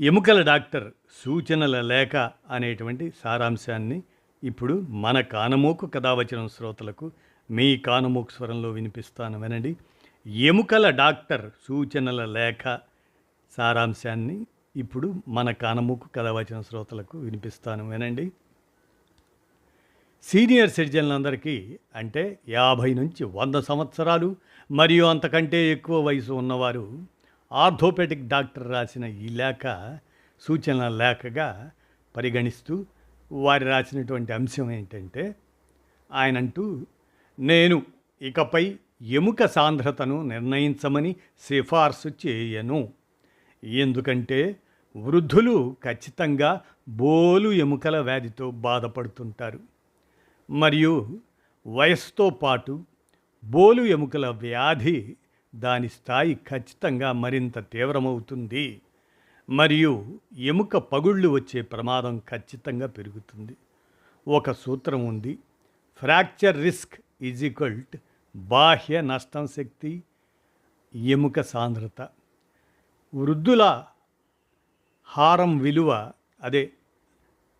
ఎముకల డాక్టర్ సూచనల లేఖ అనేటువంటి సారాంశాన్ని ఇప్పుడు మన కానమోకు కథావచనం శ్రోతలకు మీ కానమోకు స్వరంలో వినిపిస్తాను వినండి. ఎముకల డాక్టర్ సూచనల లేఖ సారాంశాన్ని ఇప్పుడు మన కానమూకు కథావచన శ్రోతలకు వినిపిస్తాను వినండి. సీనియర్ సిటిజన్లందరికీ అంటే యాభై నుంచి వంద సంవత్సరాలు మరియు అంతకంటే ఎక్కువ వయసు ఉన్నవారు ఆర్థోపెటిక్ డాక్టర్ రాసిన ఈ లేఖ సూచనల లేఖగా పరిగణిస్తూ వారు రాసినటువంటి అంశం ఏంటంటే ఆయన అంటూ నేను ఇకపై ఎముక సాంద్రతను నిర్ణయించమని సిఫార్సు చేయను. ఎందుకంటే వృద్ధులు ఖచ్చితంగా బోలు ఎముకల వ్యాధితో బాధపడుతుంటారు. మరియు వయస్సుతో పాటు బోలు ఎముకల వ్యాధి దాని స్థాయి ఖచ్చితంగా మరింత తీవ్రమవుతుంది. మరియు ఎముక పగుళ్ళు వచ్చే ప్రమాదం ఖచ్చితంగా పెరుగుతుంది. ఒక సూత్రం ఉంది ఫ్రాక్చర్ రిస్క్ ఈజ్ బాహ్య నష్టం శక్తి ఎముక సాంద్రత. వృద్ధుల హారం విలువ అదే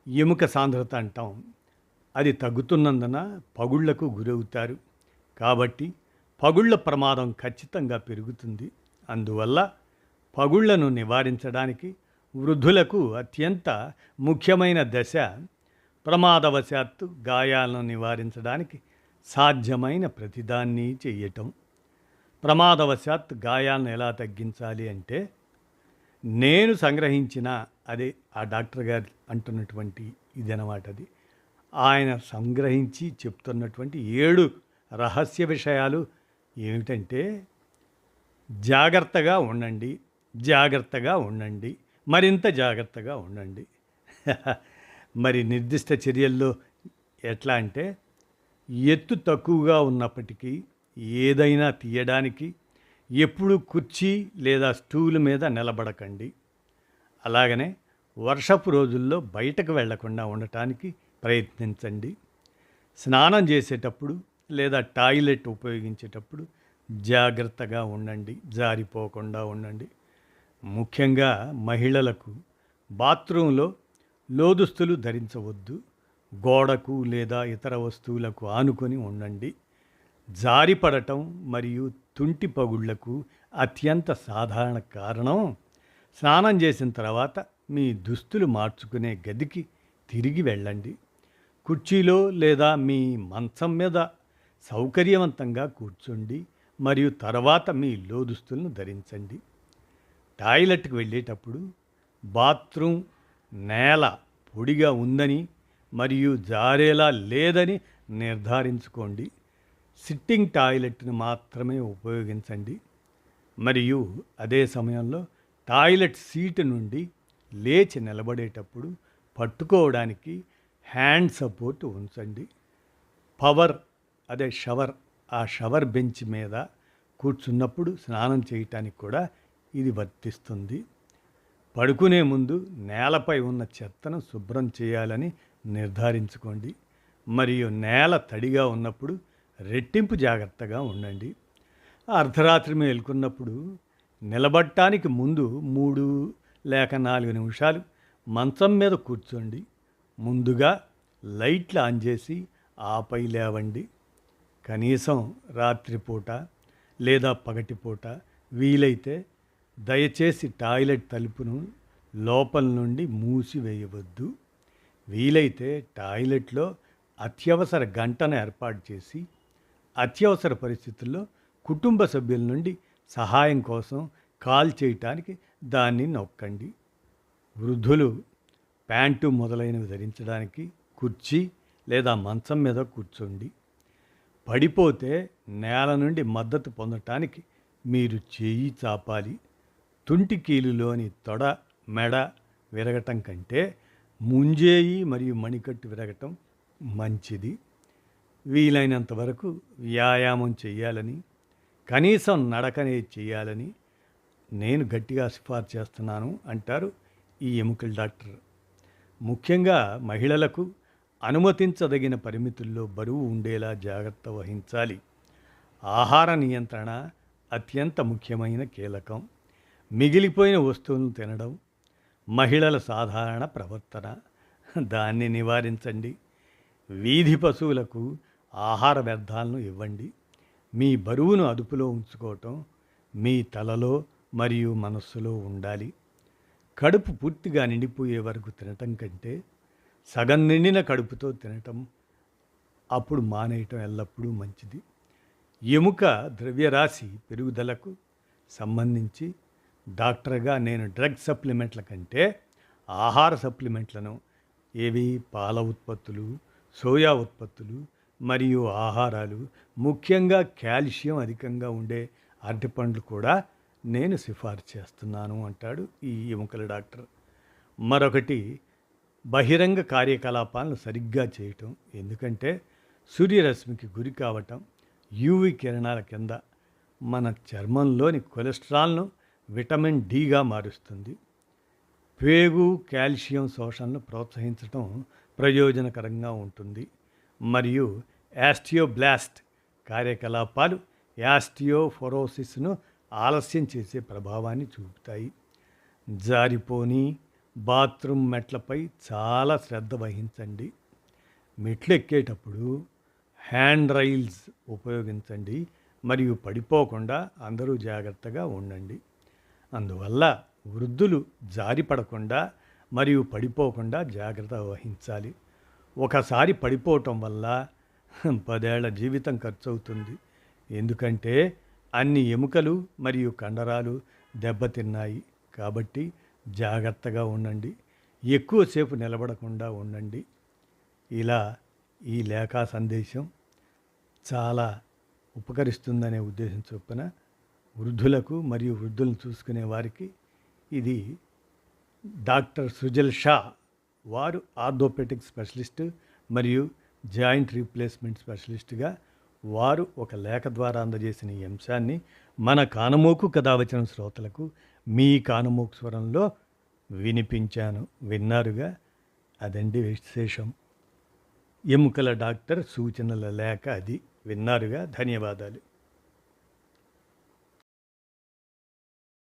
ఎముక సాంద్రత అంటాం. అది తగ్గుతున్నందున పగుళ్ళకు గురవుతారు. కాబట్టి పగుళ్ళ ప్రమాదం ఖచ్చితంగా పెరుగుతుంది. అందువల్ల పగుళ్ళను నివారించడానికి వృద్ధులకు అత్యంత ముఖ్యమైన దశ ప్రమాదవశాత్తు గాయాలను నివారించడానికి సాధ్యమైన ప్రతిదాన్ని చేయటం. ప్రమాదవశాత్తు గాయాలను ఎలా తగ్గించాలి అంటే నేను సంగ్రహించిన అదే ఆ డాక్టర్ గారు అంటున్నటువంటి ఇదనమాట అది. ఆయన సంగ్రహించి చెప్తున్నటువంటి ఏడు రహస్య విషయాలు ఏమిటంటే జాగ్రత్తగా ఉండండి జాగ్రత్తగా ఉండండి మరింత జాగ్రత్తగా ఉండండి. మరి నిర్దిష్ట చర్యల్లో ఎట్లా అంటే ఎత్తు తక్కువగా ఉన్నప్పటికీ ఏదైనా తీయడానికి ఎప్పుడు కుర్చీ లేదా స్టూల్ మీద నిలబడకండి. అలాగనే వర్షపు రోజుల్లో బయటకు వెళ్ళకుండా ఉండటానికి ప్రయత్నించండి. స్నానం చేసేటప్పుడు లేదా టాయిలెట్ ఉపయోగించేటప్పుడు జాగ్రత్తగా ఉండండి జారిపోకుండా ఉండండి. ముఖ్యంగా మహిళలకు బాత్రూంలో లోదుస్తులు ధరించవద్దు గోడకు లేదా ఇతర వస్తువులకు ఆనుకొని ఉండండి. జారిపడటం మరియు తుంటి పగుళ్ళకు అత్యంత సాధారణ కారణం స్నానం చేసిన తర్వాత మీ దుస్తులు మార్చుకునే గదికి తిరిగి వెళ్ళండి. కుర్చీలో లేదా మీ మంచం మీద సౌకర్యవంతంగా కూర్చోండి మరియు తర్వాత మీ లోదుస్తులను ధరించండి. టాయిలెట్కి వెళ్ళేటప్పుడు బాత్రూమ్ నేల పొడిగా ఉందని మరియు జారేలా లేదని నిర్ధారించుకోండి. సిట్టింగ్ టాయిలెట్ను మాత్రమే ఉపయోగించండి. మరియు అదే సమయంలో టాయిలెట్ సీటు నుండి లేచి నిలబడేటప్పుడు పట్టుకోవడానికి హ్యాండ్ సపోర్ట్ ఉంచండి. పవర్ అదే షవర్ ఆ షవర్ బెంచ్ మీద కూర్చున్నప్పుడు స్నానం చేయటానికి కూడా ఇది వర్తిస్తుంది. పడుకునే ముందు నేలపై ఉన్న చెత్తను శుభ్రం చేయాలని నిర్ధారించుకోండి. మరియు నేల తడిగా ఉన్నప్పుడు రెట్టింపు జాగ్రత్తగా ఉండండి. అర్ధరాత్రి మేల్కొన్నప్పుడు నిలబడటానికి ముందు మూడు లేక నాలుగు నిమిషాలు మంచం మీద కూర్చోండి. ముందుగా లైట్లు ఆన్ చేసి ఆపై లేవండి. కనీసం రాత్రిపూట లేదా పగటిపూట వీలైతే దయచేసి టాయిలెట్ తలుపును లోపల నుండి మూసివేయవద్దు. వీలైతే టాయిలెట్లో అత్యవసర గంటను ఏర్పాటు చేసి అత్యవసర పరిస్థితుల్లో కుటుంబ సభ్యుల నుండి సహాయం కోసం కాల్ చేయటానికి దాన్ని నొక్కండి. వృద్ధులు ప్యాంటు మొదలైనవి ధరించడానికి కుర్చీ లేదా మంచం మీద కూర్చోండి. పడిపోతే నేల నుండి మద్దతు పొందటానికి మీరు చేయి చాపాలి. తుంటికీలులోని తొడ మెడ విరగటం కంటే ముంజేయి మరియు మణికట్టు విరగటం మంచిది. వీలైనంత వరకు వ్యాయామం చేయాలని కనీసం నడకనే చేయాలని నేను గట్టిగా సిఫార్సు చేస్తున్నాను అంటారు ఈ ఎముకల డాక్టర్. ముఖ్యంగా మహిళలకు అనుమతించదగిన పరిమితుల్లో బరువు ఉండేలా జాగ్రత్త వహించాలి. ఆహార నియంత్రణ అత్యంత ముఖ్యమైన కీలకం. మిగిలిపోయిన వస్తువులను తినడం మహిళల సాధారణ ప్రవర్తన దాన్ని నివారించండి. వీధి పశువులకు ఆహార వ్యర్థాలను ఇవ్వండి. మీ బరువును అదుపులో ఉంచుకోవటం మీ తలలో మరియు మనస్సులో ఉండాలి. కడుపు పూర్తిగా నిండిపోయే వరకు తినటం కంటే సగం నిండిన కడుపుతో తినటం అప్పుడు మానేయటం ఎల్లప్పుడూ మంచిది. ఎముక ద్రవ్యరాశి పెరుగుదలకు సంబంధించి డాక్టర్గా నేను డ్రగ్ సప్లిమెంట్ల కంటే ఆహార సప్లిమెంట్లను ఏవి పాల ఉత్పత్తులు సోయా ఉత్పత్తులు మరియు ఆహారాలు ముఖ్యంగా కాల్షియం అధికంగా ఉండే అరటిపండ్లు కూడా నేను సిఫార్సు చేస్తున్నాను అంటాడు ఈ ఎముకల డాక్టర్. మరొకటి బహిరంగ కార్యకలాపాలను సరిగ్గా చేయటం ఎందుకంటే సూర్యరశ్మికి గురి కావటం యూవి కిరణాల కింద మన చర్మంలోని కొలెస్ట్రాల్ను విటమిన్ డిగా మారుస్తుంది. పేగు కాల్షియం శోషణను ప్రోత్సహించటం ప్రయోజనకరంగా ఉంటుంది. మరియు యాస్టియోబ్లాస్ట్ కార్యకలాపాలు యాస్టియోఫొరోసిస్ను ఆలస్యం చేసే ప్రభావాన్ని చూపుతాయి. జారిపోని బాత్రూమ్ మెట్లపై చాలా శ్రద్ధ వహించండి. మెట్లు ఎక్కేటప్పుడు హ్యాండ్ రైల్స్ ఉపయోగించండి మరియు పడిపోకుండా అందరూ జాగ్రత్తగా ఉండండి. అందువల్ల వృద్ధులు జారిపడకుండా మరియు పడిపోకుండా జాగ్రత్త వహించాలి. ఒకసారి పడిపోవటం వల్ల పదేళ్ళ జీవితం ఖర్చు అవుతుంది ఎందుకంటే అన్ని ఎముకలు మరియు కండరాలు దెబ్బతిన్నాయి. కాబట్టి జాగ్రత్తగా ఉండండి. ఎక్కువసేపు నిలబడకుండా ఉండండి. ఇలా ఈ లేఖా సందేశం చాలా ఉపకరిస్తుందనే ఉద్దేశం చొప్పున వృద్ధులకు మరియు వృద్ధులను చూసుకునే వారికి ఇది డాక్టర్ సుజల్ షా వారు ఆర్థోపెటిక్ స్పెషలిస్ట్ మరియు జాయింట్ రీప్లేస్మెంట్ స్పెషలిస్ట్గా వారు ఒక లేఖ ద్వారా అందజేసిన ఈ అంశాన్ని మన కానమోకు కథావచన శ్రోతలకు మీ కానమోకు స్వరంలో వినిపించాను. విన్నారుగా? అదండి విశేషం. ఎముకల డాక్టర్ సూచనల లేఖ అది. విన్నారుగా? ధన్యవాదాలు.